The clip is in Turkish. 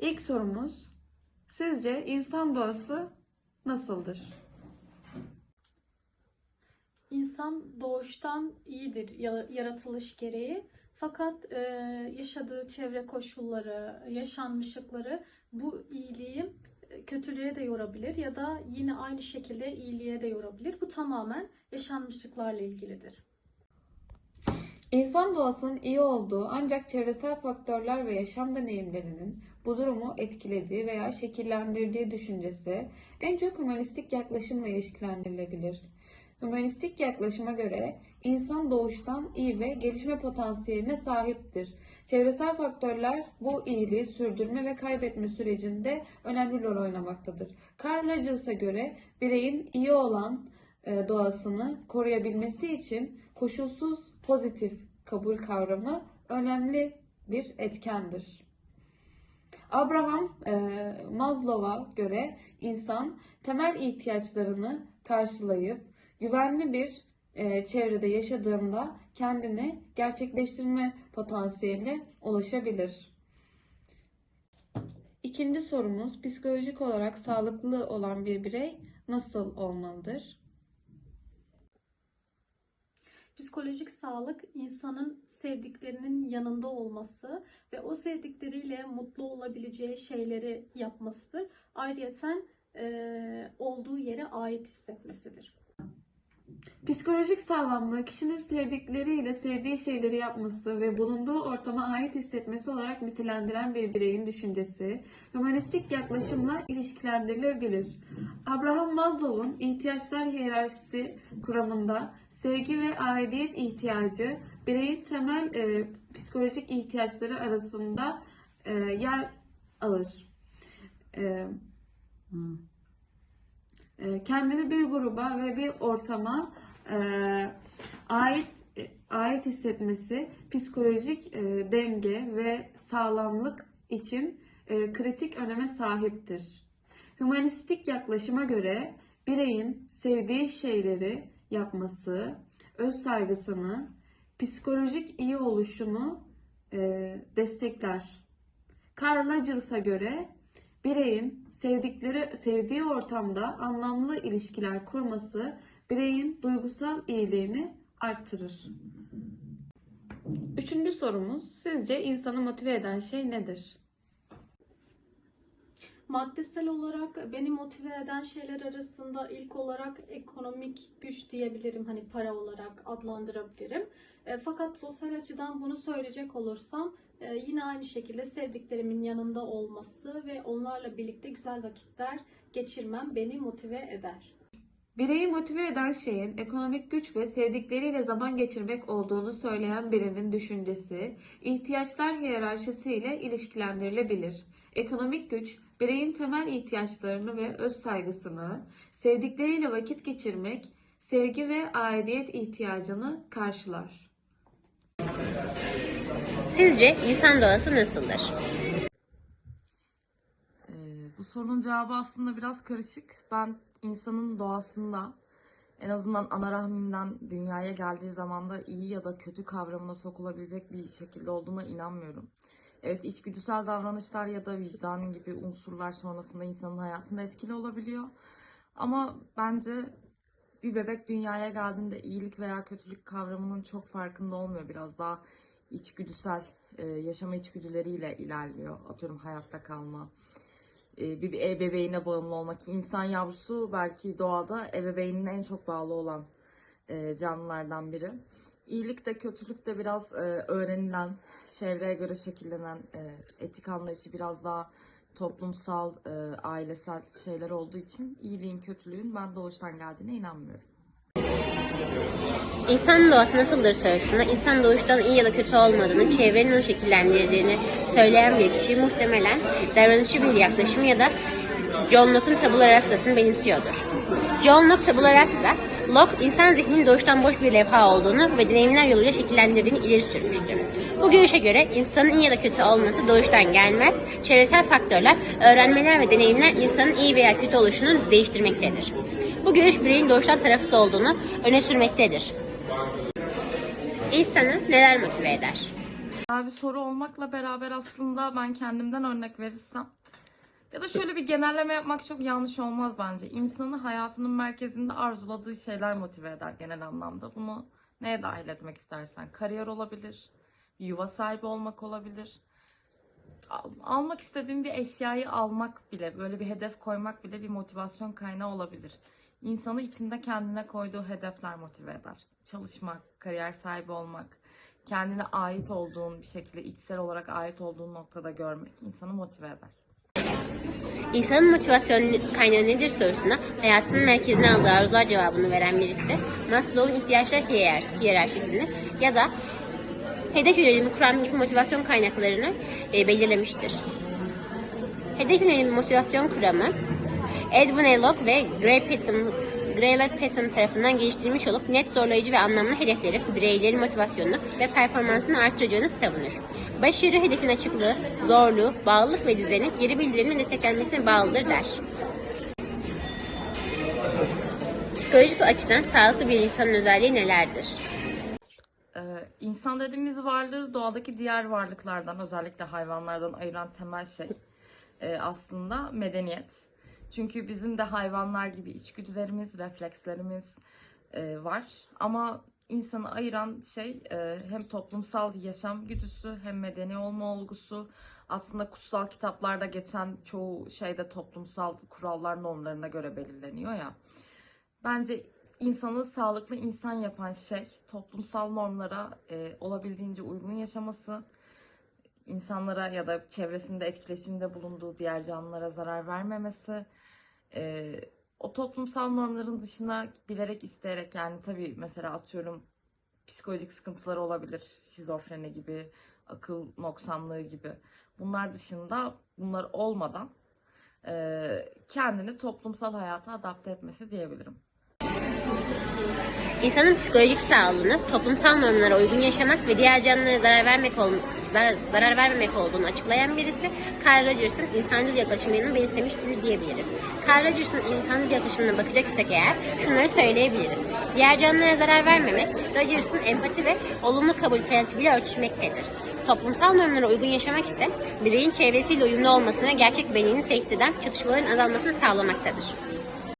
İlk sorumuz, sizce insan doğası nasıldır? İnsan doğuştan iyidir ya- yaratılış gereği. Fakat e, yaşadığı çevre koşulları, yaşanmışlıkları bu iyiliği e, kötülüğe de yorabilir ya da yine aynı şekilde iyiliğe de yorabilir. Bu tamamen yaşanmışlıklarla ilgilidir. İnsan doğasının iyi olduğu ancak çevresel faktörler ve yaşam deneyimlerinin bu durumu etkilediği veya şekillendirdiği düşüncesi en çok hümanistik yaklaşımla ilişkilendirilebilir. Hümanistik yaklaşıma göre insan doğuştan iyi ve gelişme potansiyeline sahiptir. Çevresel faktörler bu iyiliği sürdürme ve kaybetme sürecinde önemli rol oynamaktadır. Carl Rogers'a göre bireyin iyi olan e, doğasını koruyabilmesi için koşulsuz pozitif kabul kavramı önemli bir etkendir. Abraham e, Maslow'a göre insan temel ihtiyaçlarını karşılayıp güvenli bir e, çevrede yaşadığında kendini gerçekleştirme potansiyeline ulaşabilir. İkinci sorumuz psikolojik olarak sağlıklı olan bir birey nasıl olmalıdır? Psikolojik sağlık insanın sevdiklerinin yanında olması ve o sevdikleriyle mutlu olabileceği şeyleri yapmasıdır. Ayrıca olduğu yere ait hissetmesidir. Psikolojik sağlamlığı kişinin sevdikleriyle sevdiği şeyleri yapması ve bulunduğu ortama ait hissetmesi olarak nitelendiren bir bireyin düşüncesi, hümanistik yaklaşımla ilişkilendirilebilir. Abraham Maslow'un ihtiyaçlar hiyerarşisi kuramında sevgi ve aidiyet ihtiyacı bireyin temel e, psikolojik ihtiyaçları arasında e, yer alır. E, e, kendini bir gruba ve bir ortama e, ait e, ait hissetmesi psikolojik e, denge ve sağlamlık için kritik öneme sahiptir. Hümanistik yaklaşıma göre bireyin sevdiği şeyleri yapması, öz saygısını, psikolojik iyi oluşunu e, destekler. Carl Rogers'a göre bireyin sevdikleri sevdiği ortamda anlamlı ilişkiler kurması bireyin duygusal iyiliğini arttırır. Üçüncü sorumuz sizce insanı motive eden şey nedir? Maddesel olarak beni motive eden şeyler arasında ilk olarak ekonomik güç diyebilirim. Hani para olarak adlandırabilirim. E, fakat sosyal açıdan bunu söyleyecek olursam e, yine aynı şekilde sevdiklerimin yanında olması ve onlarla birlikte güzel vakitler geçirmem beni motive eder. Bireyi motive eden şeyin ekonomik güç ve sevdikleriyle zaman geçirmek olduğunu söyleyen birinin düşüncesi, ihtiyaçlar hiyerarşisi ile ilişkilendirilebilir. Ekonomik güç, bireyin temel ihtiyaçlarını ve öz saygısını, sevdikleriyle vakit geçirmek, sevgi ve aidiyet ihtiyacını karşılar. Sizce insan doğası nasıldır? Ee, bu sorunun cevabı aslında biraz karışık. Ben insanın doğasında en azından ana rahminden dünyaya geldiği zamanda iyi ya da kötü kavramına sokulabilecek bir şekilde olduğuna inanmıyorum. Evet içgüdüsel davranışlar ya da vicdan gibi unsurlar sonrasında insanın hayatında etkili olabiliyor. Ama bence bir bebek dünyaya geldiğinde iyilik veya kötülük kavramının çok farkında olmuyor. Biraz daha içgüdüsel e, yaşama içgüdüleriyle ilerliyor. Atıyorum hayatta kalma, e, bir ebeveynine bağımlı olmak. İnsan yavrusu belki doğada ebeveynine en çok bağlı olan e, canlılardan biri. İyilik de kötülük de biraz e, öğrenilen, çevreye göre şekillenen e, etik anlayışı biraz daha toplumsal, e, ailesel şeyler olduğu için iyiliğin, kötülüğün ben doğuştan geldiğine inanmıyorum. İnsanın doğası nasıldır sorusuna insan doğuştan iyi ya da kötü olmadığını, çevrenin onu şekillendirdiğini söyleyen bir kişi muhtemelen davranışçı bir yaklaşım ya da John Locke'un tabula rasasını benimsiyordur. John Locke tabula rasa, Locke insan zihninin doğuştan boş bir levha olduğunu ve deneyimler yoluyla şekillendirdiğini ileri sürmüştür. Bu görüşe göre insanın iyi ya da kötü olması doğuştan gelmez, çevresel faktörler, öğrenmeler ve deneyimler insanın iyi veya kötü oluşunu değiştirmektedir. Bu görüş bireyin doğuştan tarafsız olduğunu öne sürmektedir. İnsanı neler motive eder? Bir soru olmakla beraber aslında ben kendimden örnek verirsem ya da şöyle bir genelleme yapmak çok yanlış olmaz bence. İnsanı hayatının merkezinde arzuladığı şeyler motive eder genel anlamda. Bunu neye dahil etmek istersen. Kariyer olabilir, yuva sahibi olmak olabilir. Al- almak istediğin bir eşyayı almak bile, böyle bir hedef koymak bile bir motivasyon kaynağı olabilir. İnsanı içinde kendine koyduğu hedefler motive eder. Çalışmak, kariyer sahibi olmak, kendine ait olduğun bir şekilde içsel olarak ait olduğun noktada görmek insanı motive eder. İnsanın motivasyon kaynağı nedir sorusuna hayatının merkezine aldığı arzular cevabını veren birisi Maslow'un ihtiyaçlar hiyerarşi- hiyerarşisini ya da hedef yönelimi kuram gibi motivasyon kaynaklarını e, belirlemiştir. Hedef yönelim motivasyon kuramı Edwin Ellock ve Gray Patton Graylet Patton tarafından geliştirilmiş olup net zorlayıcı ve anlamlı hedefleri bireylerin motivasyonunu ve performansını artıracağını savunur. Başarı hedefin açıklığı, zorluğu, bağlılık ve düzeni geri bildirimin desteklenmesine bağlıdır der. Psikolojik açıdan sağlıklı bir insanın özelliği nelerdir? Ee, insan dediğimiz varlığı doğadaki diğer varlıklardan özellikle hayvanlardan ayıran temel şey e, aslında medeniyet. Çünkü bizim de hayvanlar gibi içgüdülerimiz, reflekslerimiz e, var. Ama insanı ayıran şey e, hem toplumsal yaşam güdüsü hem medeni olma olgusu. Aslında kutsal kitaplarda geçen çoğu şeyde toplumsal kurallar normlarına göre belirleniyor ya. Bence insanı sağlıklı insan yapan şey toplumsal normlara e, olabildiğince uygun yaşaması, insanlara ya da çevresinde etkileşimde bulunduğu diğer canlılara zarar vermemesi, e, o toplumsal normların dışına bilerek isteyerek yani tabii mesela atıyorum psikolojik sıkıntıları olabilir, şizofreni gibi, akıl noksanlığı gibi. Bunlar dışında bunlar olmadan e, kendini toplumsal hayata adapte etmesi diyebilirim. İnsanın psikolojik sağlığını toplumsal normlara uygun yaşamak ve diğer canlılara zarar vermek ol- zarar, vermemek olduğunu açıklayan birisi Carl Rogers'ın insancıl yaklaşımını benimsemiştir diyebiliriz. Carl Rogers'ın insancıl yaklaşımına bakacak isek eğer şunları söyleyebiliriz. Diğer canlılara zarar vermemek Rogers'ın empati ve olumlu kabul prensibiyle örtüşmektedir. Toplumsal normlara uygun yaşamak ise bireyin çevresiyle uyumlu olmasını ve gerçek benliğini tehdit eden çatışmaların azalmasını sağlamaktadır.